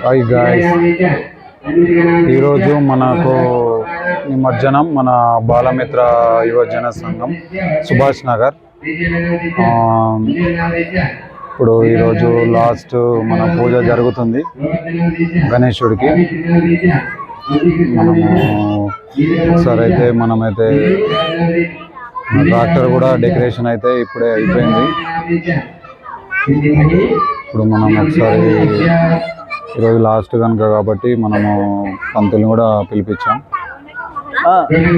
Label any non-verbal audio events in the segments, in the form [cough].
Hi guys ఈరోజు మనకు నిమజ్జనం మన బాలమిత్ర యువజన సంఘం సుభాష్ నగర్. ఆ, ఇప్పుడు ఈరోజు లాస్ట్ మన పూజ జరుగుతుంది గణేశుడికి. మనము ఒకసారి అయితే మనమైతే ట్రాక్టర్ కూడా డెకరేషన్ అయితే ఇప్పుడే అయిపోయింది. ఇప్పుడు మనం ఒకసారి ఈరోజు లాస్ట్ కనుక కాబట్టి మనము పంతులు కూడా పిలిపించాం.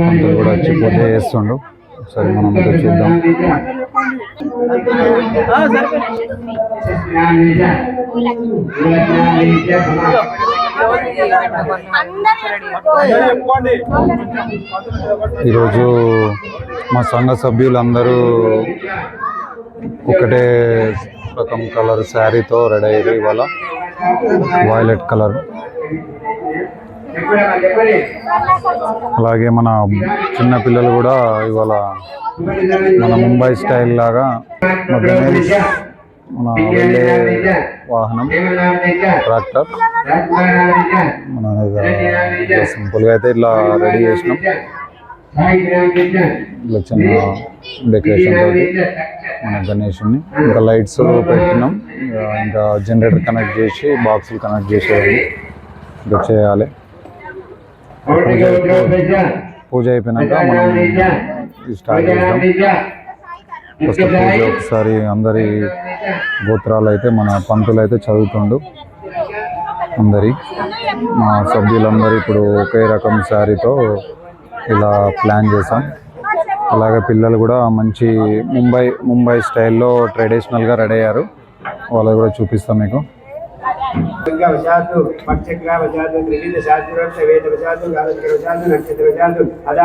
పంతులు కూడా వచ్చి పూజ చేస్తుండు ఒకసారి మనం చూద్దాం. ఈరోజు మా సంఘ సభ్యులందరూ ఒకటే రకం కలర్ శారీతో రెడీ అయ్యారు ఇవాళ. వైలెట్ కలర్ అలాగే మన చిన్న పిల్లలు కూడా ఇవాళ మన ముంబై స్టైల్ లాగా మన మన వెళ్ళే వాహనం ట్రాక్టర్ మన సింపుల్గా అయితే ఇట్లా రెడీ చేసినాం. ఇట్లా చిన్న డెకరేషన్ మన గణేషుని. ఇంకా లైట్స్ పెట్టినాం. ఇంకా- ఇంకా జనరేటర్ కనెక్ట్ చేసి బాక్సులు కనెక్ట్ చేసేవాళ్ళు ఇంకా చేయాలి. పూజ పూజ అయిపోయినాక మనం స్టార్ట్ చేద్దాం. ఫస్ట్ పూజ ఒకసారి అందరి గోత్రాలు అయితే మన పంతులు అయితే చదువుతుండు. అందరి మా సభ్యులందరూ ఇప్పుడు ఒకే రకం శారీతో ఇలా ప్లాన్ చేసాం అలాగే పిల్లలు కూడా మంచి ముంబై ముంబై స్టైల్లో ట్రెడిషనల్గా రెడీ అయ్యారు. వాళ్ళు కూడా చూపిస్తాం మీకు. నక్షత్ర అదా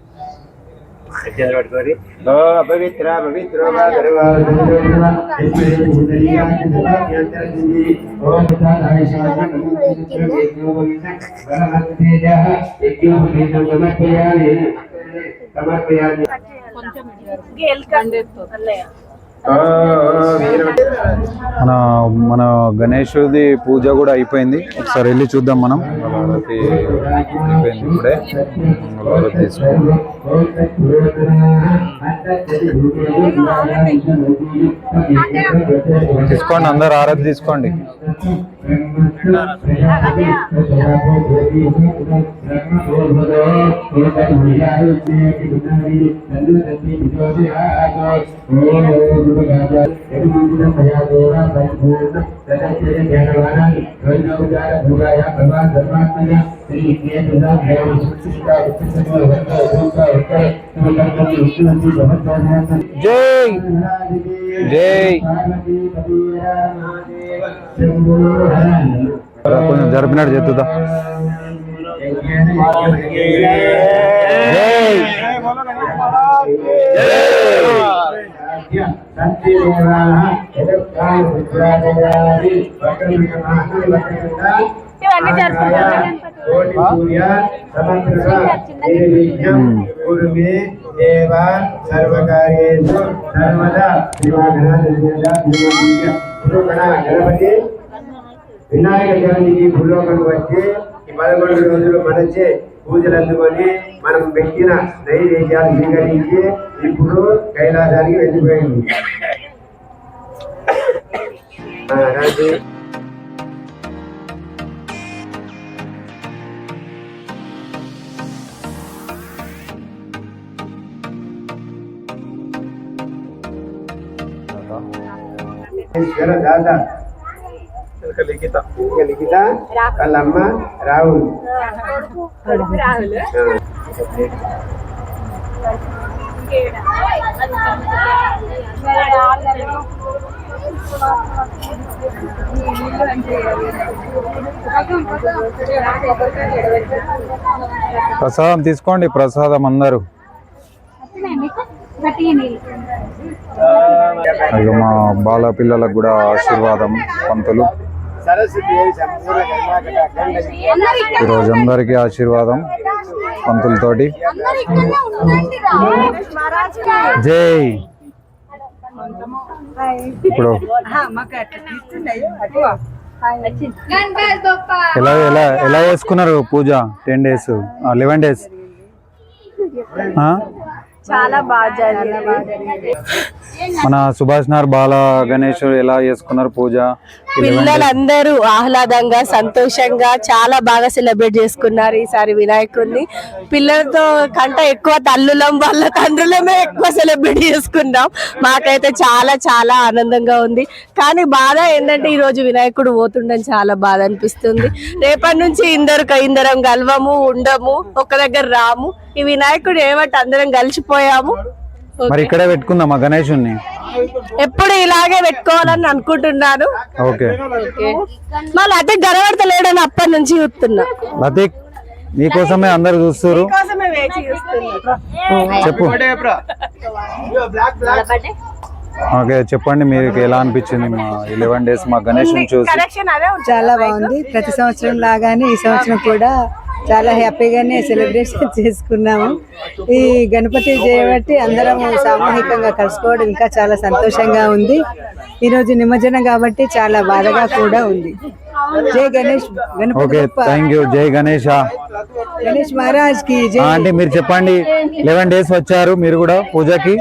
ఓ అపవిత్ర పవిత్రో వ సర్వావస్థంగతోపివ యస్మరేత్ పుండరీకాక్షం మన మన గణేషుడి పూజ కూడా అయిపోయింది. ఒకసారి వెళ్ళి చూద్దాం మనం. ఇప్పుడే. తీసుకోండి అందరు ఆరతి తీసుకోండి. జై జై కొంచెం జరిపినట్టు చెప్తుందా జై ఇవన్నీ జరుపుకుంటాం గురుమే దేవ సర్వకార్యేషు సర్వదా గణపతి. వినాయక చవితికి భూలోకం వచ్చి ఈ పదకొండు రోజులు మనచే పూజలు అందుకొని మనం పెట్టిన నైవేద్యాలు స్వీకరించి ఇప్పుడు కైలాసానికి వెళ్ళిపోయింది. ఈశ్వర దాత లిఖిత. లిఖిత వాళ్ళమ్మ రాహుల్. ప్రసాదం తీసుకోండి ప్రసాదం అందరూ. ఇక మా బాల పిల్లలకు కూడా ఆశీర్వాదం పంతులు. ఈరోజు అందరికీ ఆశీర్వాదం పంతులతోటి. జై. ఇప్పుడు ఎలా ఎలా ఎలా చేసుకున్నారు పూజ? Ten days eleven days. చాలా బాగా జరిగింది. మన సుభాష్ నగర్ బాల గణేష్ ఎలా చేసుకున్నారు పూజ? పిల్లలందరూ ఆహ్లాదంగా సంతోషంగా చాలా బాగా సెలబ్రేట్ చేసుకున్నారు ఈసారి వినాయకుడిని పిల్లలతో కంట ఎక్కువ తల్లులం వాళ్ళ తండ్రులమే ఎక్కువ సెలబ్రేట్ చేసుకున్నాం. మాకైతే చాలా చాలా ఆనందంగా ఉంది. కానీ బాధ ఏంటంటే ఈ రోజు వినాయకుడు పోతుండని చాలా బాధ అనిపిస్తుంది. రేపటి నుంచి ఇందరు ఇందరం గల్వము ఉండము ఒక దగ్గర రాము. ఈ వినాయకుడు ఏమంటే అందరం కలిసిపోయాము. మరి ఇక్కడే పెట్టుకుందాం ఆ గణేషుని ఎప్పుడు ఇలాగే పెట్టుకోవాలని అనుకుంటున్నాను. ఓకే. మళ్ళీ అదే గడవడతలేడని అప్పటి నుంచి చూస్తున్నా. లతీక్ నీకోసమే అందరు చూస్తారు చెప్పు. ఓకే చెప్పండి మీకు ఎలా అనిపించింది మా ఇలెవెన్ డేస్ మా గణేష్ చూసి? చాలా బాగుంది. ప్రతి సంవత్సరం లాగానే ఈ సంవత్సరం కూడా చాలా హ్యాపీగానే సెలబ్రేషన్ [laughs] చేసుకున్నాము. ఈ గణపతి చేయబట్టి అందరం సామూహికంగా కలుసుకోవడం ఇంకా చాలా సంతోషంగా ఉంది. ఈరోజు నిమజ్జనం కాబట్టి చాలా బాధగా కూడా ఉంది. జై గణేష్ గణపతి. థ్యాంక్ యూ జై గణేష్. గణేష్ మహారాజ్కి జై అంటే మీరు చెప్పండి. లెవెన్ డేస్ వచ్చారు మీరు కూడా పూజకి.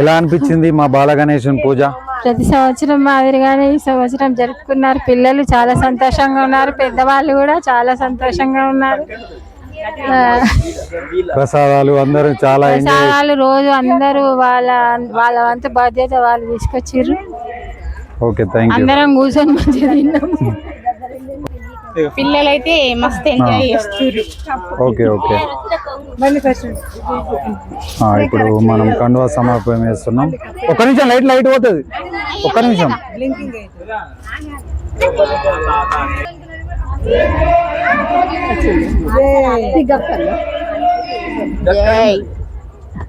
ఎలా అనిపించింది మా బాల గణేశన్ పూజ? ప్రతి సంవత్సరం మాదిరిగానే ఈ సంవత్సరం జరుపుకున్నారు. పిల్లలు చాలా సంతోషంగా ఉన్నారు. పెద్దవాళ్ళు కూడా చాలా సంతోషంగా ఉన్నారు. ప్రసాదాలు అందరూ చాలా ప్రసాదాలు రోజు అందరూ వాళ్ళ వాళ్ళ వంతు బాధ్యత వాళ్ళు తీసుకొచ్చిర్రు. ఓకే థ్యాంక్ యూ అందరం కూర్చొని మంచిగా తిన్నాం. పిల్లలైతే మస్తు ఎంజాయ్ చేస్తారు ఓకే ఓకే. ఇప్పుడు మనం కండువా సమర్పణ చేస్తున్నాం. ఒక్క నిమిషం లైట్ లైట్ పోతుంది. ఒక్క నిమిషం.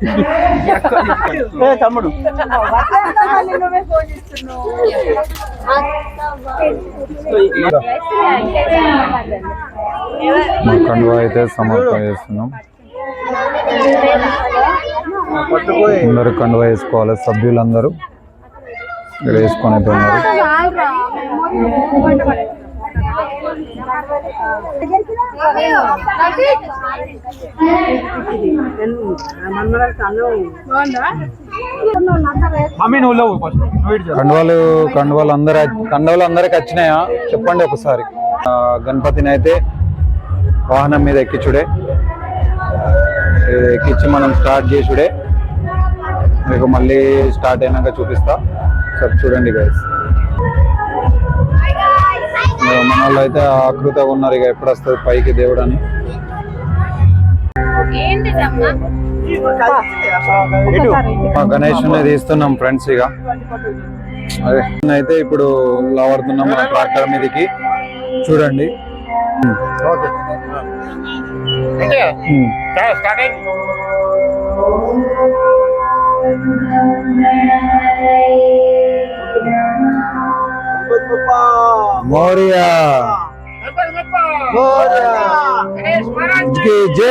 [laughs] తమ్ముడు. కండువా అయితే సమర్పణ చేస్తున్నాం. అందరూ కండువా వేసుకోవాలి సభ్యులందరూ. ఇక్కడ వేసుకొని అయితే ఉన్నారు. కండువాలు కండువాలు అందరూ కండవాలు అందరికి వచ్చినాయా? చెప్పండి ఒకసారి. గణపతిని అయితే వాహనం మీద ఎక్కించుడే. ఇది ఎక్కించి మనం స్టార్ట్ చేసుడే. మీకు మళ్ళీ స్టార్ట్ అయినాక చూపిస్తా. సరే చూడండి గైస్ మన వాళ్ళు అయితే ఆకృతగా ఉన్నారు ఇక ఎప్పుడు వస్తుంది పైకి దేవుడు అని. మా గణేష్ తీస్తున్నాం ఫ్రెండ్స్ ఇక. అదే అయితే ఇప్పుడు లావడుతున్నాం మన ట్రాక్టర్ మీదకి. చూడండి. Moria. Moria. DJ.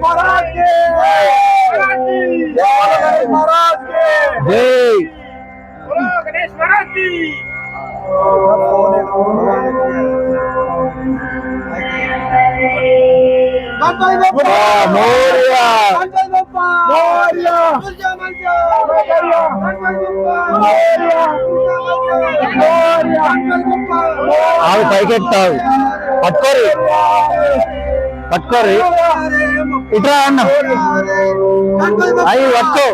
Moria. Moria. Moria. Moria. Moria. Moria. ఆవి పైకెత్తావు పట్టుకోరి పట్టుకోరి ఇట్రా అన్న అవి పట్టుకో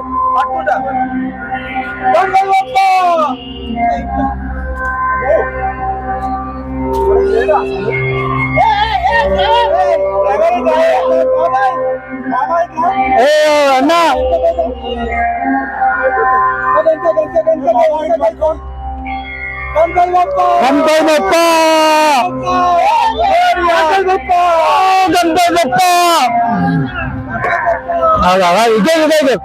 ఏ అన్న గణపతి బప్ప గణపతి బప్ప ఇదే ఇదే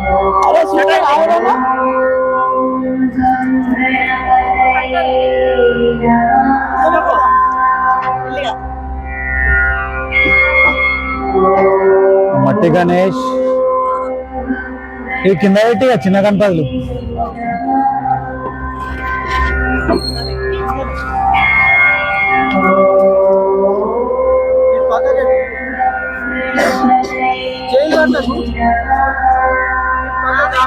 రైట్ మట్టి గణేష్. ఈ కింద పెట్టి చిన్న గణపతులు.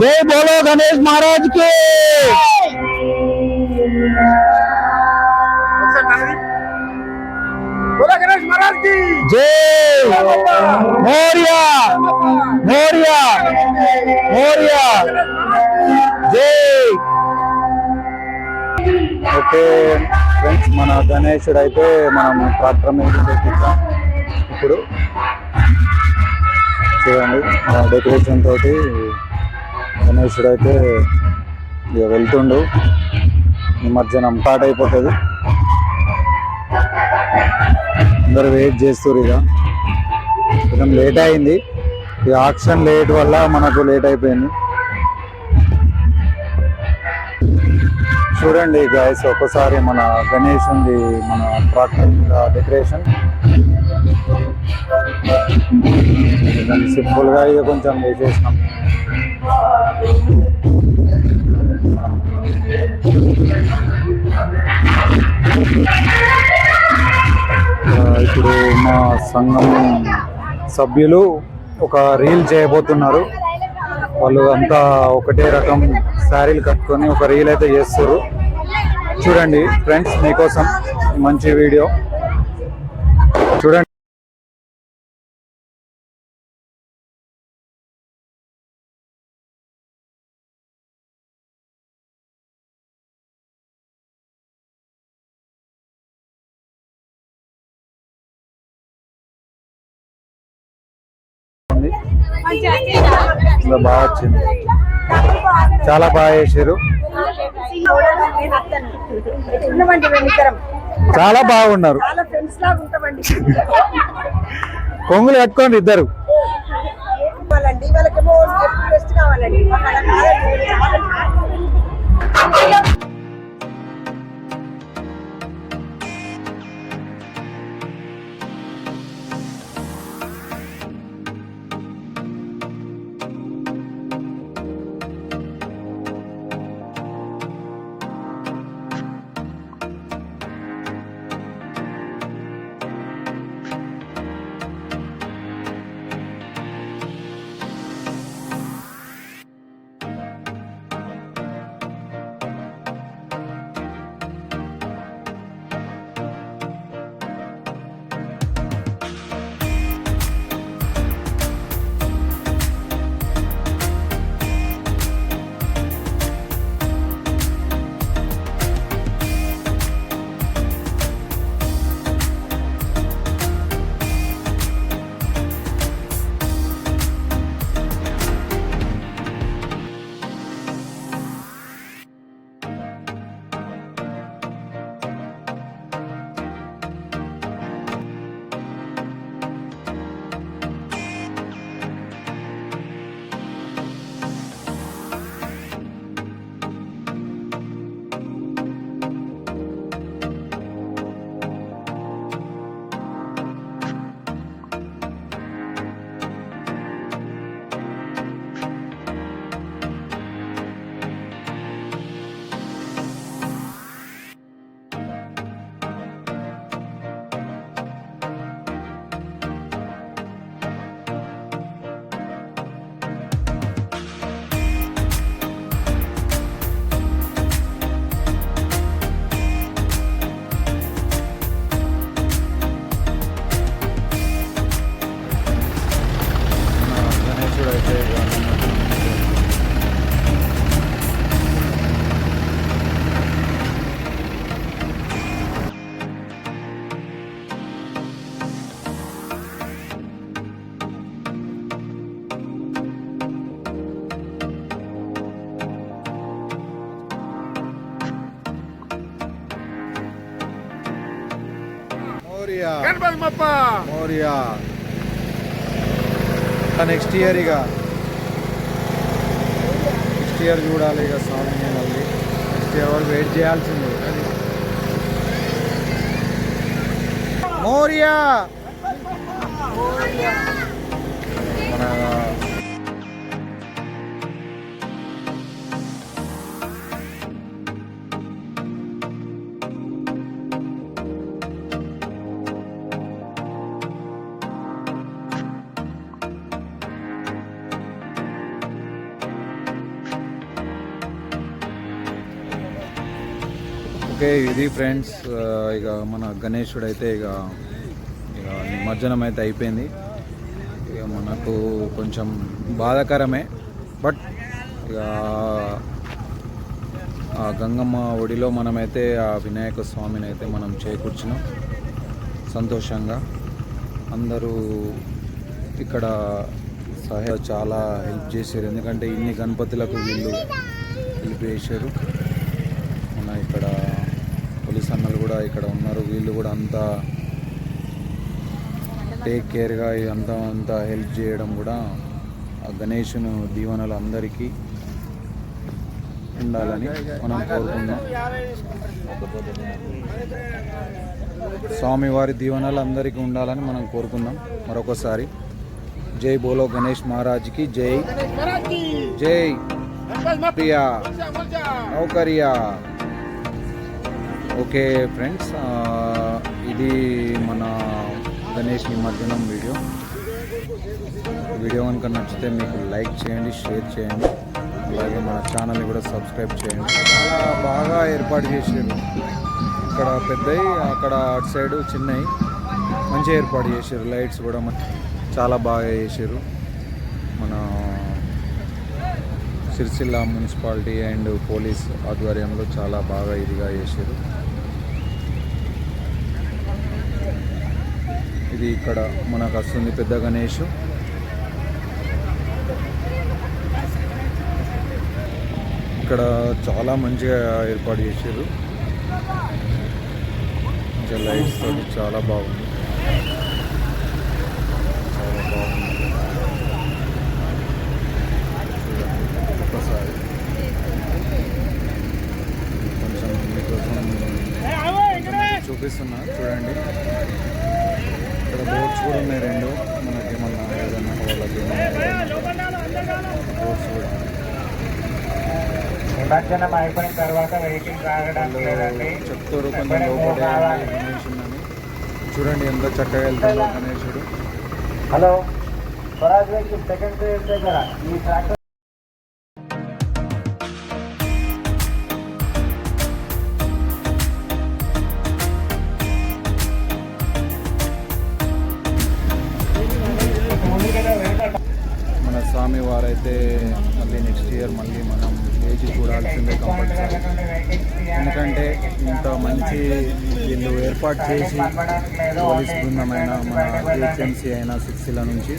జై బోలో గణేష్ మహారాజ్కి. జై మౌర్య. మౌర్య. మౌర్య. జై. ఓకే ఫ్రెండ్స్ మన గణేశుడు అయితే మనం ట్రాక్టర్ మీద తెప్పించాం ఇప్పుడు చూడండి డెకరేషన్ తోటి గణేశుడు అయితే ఇక వెళ్తుండు. నిమజ్జనం స్టార్ట్ అయిపోతుంది. అందరు వెయిట్ చేస్తారు ఇక. కొంచెం లేట్ అయింది. ఈ ఆక్షన్ లేట్ వల్ల మనకు లేట్ అయిపోయింది. చూడండి గాయస్ ఒకసారి మన గణేష్ ఉంది మన ట్రాక్టర్ డెకరేషన్ సింపుల్గా ఇక కొంచెం వేసేసినాం. ఇప్పుడు మా సంఘం సభ్యులు ఒక రీల్ చేయబోతున్నారు. వాళ్ళు అంతా ఒకటే రకం శారీలు కట్టుకొని ఒక రీల్ అయితే చేస్తారు చూడండి ఫ్రెండ్స్ మీకోసం మంచి వీడియో. చూడండి. బాగా వచ్చింది. చాలా బాగా చేశారు చాలా బాగున్నారు. కొంగులు కట్టుకోండి ఇద్దరు. కావాలండి. వాళ్ళకేమో కావాలండి గణపతి మోరియా. నెక్స్ట్ ఇయర్ ఇక. నెక్స్ట్ ఇయర్ చూడాలి ఇక స్వామిని మళ్ళీ. నెక్స్ట్ ఇయర్ వరకు వెయిట్ చేయాల్సింది. మోరియా. మన ఓకే ఇది ఫ్రెండ్స్ ఇక మన గణేశుడు అయితే ఇక ఇక నిమజ్జనం అయితే అయిపోయింది. ఇక మనకు కొంచెం బాధాకరమే బట్ ఇక ఆ గంగమ్మ ఒడిలో మనమైతే ఆ వినాయక స్వామిని అయితే మనం చేకూర్చినాం సంతోషంగా. అందరూ ఇక్కడ సహాయ చాలా హెల్ప్ చేశారు. ఎందుకంటే ఇన్ని గణపతులకు వీళ్ళు హెల్ప్ చేశారు. పోలీస్ అన్నలు కూడా ఇక్కడ ఉన్నారు. వీళ్ళు కూడా అంతా టేక్ కేర్గా అంతా అంతా హెల్ప్ చేయడం కూడా ఆ గణేషును దీవెనలు అందరికీ ఉండాలని మనం కోరుకుందాం. స్వామివారి దీవెనలు అందరికీ ఉండాలని మనం కోరుకుందాం. మరొకసారి జై బోలో గణేష్ మహారాజ్కి జై. జై ప్రియా. నౌకరియా. ఓకే ఫ్రెండ్స్ ఇది మన గణేష్ నిమజ్జనం వీడియో. వీడియో కనుక నచ్చితే మీకు లైక్ చేయండి షేర్ చేయండి. అలాగే మన ఛానల్ని కూడా సబ్స్క్రైబ్ చేయండి. చాలా బాగా ఏర్పాటు చేసారు ఇక్కడ పెద్దవి అక్కడ అటు సైడు చిన్నవి మంచిగా ఏర్పాటు చేశారు. లైట్స్ కూడా చాలా బాగా చేశారు. మన సిరిసిల్ల మున్సిపాలిటీ అండ్ పోలీస్ ఆధ్వర్యంలో చాలా బాగా ఇదిగా చేశారు. ఇది ఇక్కడ మనకు వస్తుంది పెద్ద గణేష్. ఇక్కడ చాలా మంచిగా ఏర్పాటు చేశారు. మంచిగా లైట్స్ తోటి చాలా బాగుంది. చాలా బాగుంది. కొంచెం మీకోసం చూపిస్తున్నా. చూడండి. ఇక్కడ బోట్స్ కూడా ఉన్నాయి రెండు. మనకి ఏమన్నా ఏదన్నా వాళ్ళకి బోట్స్ కూడా నిమజ్జనం అయిపోయిన తర్వాత వెహికల్ రావడం లేదండి. చెప్తారు కొంచెం లోపలే ఉంది గణేష్ ఉందని చూడండి ఎంత చక్కగా వెళ్తుందో గణేశుడు హలో స్వరాజ్ వెహికల్ సెకండ్ దగ్గర ఈ ట్రాక్టర్ ఏర్పాటు చేసి పోలీస్ బృందమైన మన ఏజెన్సీ అయినా సిక్స్ల నుంచి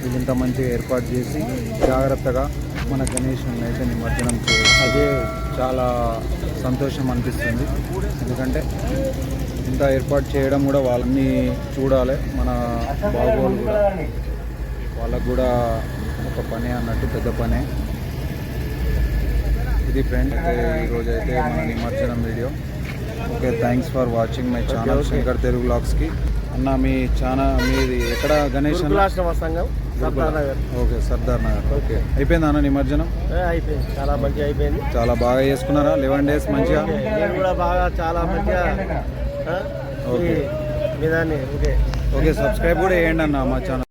వీళ్ళు ఇంత మంచిగా ఏర్పాటు చేసి జాగ్రత్తగా మన గణేషుని అయితే నిమజ్జనం చేయాలి అదే చాలా సంతోషం అనిపిస్తుంది. ఎందుకంటే ఇంత ఏర్పాటు చేయడం కూడా వాళ్ళని చూడాలి మన బాగోలు కూడా. వాళ్ళకు కూడా ఒక పనే అన్నట్టు పెద్ద పనే. ఇది ఫ్రెండ్ అయితే ఈరోజు అయితే మన నిమజ్జనం video. Okay thanks for watching my channel Shankar Telugu బ్లాగ్స్కి అన్న మీ ఛానల్ మీది ఎక్కడ గణేష్ సంఘం ఓకే సర్దార్ నగర్ ఓకే అయిపోయిందా అన్న నిమజ్జనం? అయిపోయింది. చాలా మంచిగా అయిపోయింది. చాలా బాగా చేసుకున్నారా? లెవెన్ డేస్ మంచిగా? నేను కూడా బాగా చాలా మంచిగా ఓకే. ఓకే సబ్స్క్రైబ్ కూడా చేయండి అన్న మా ఛానల్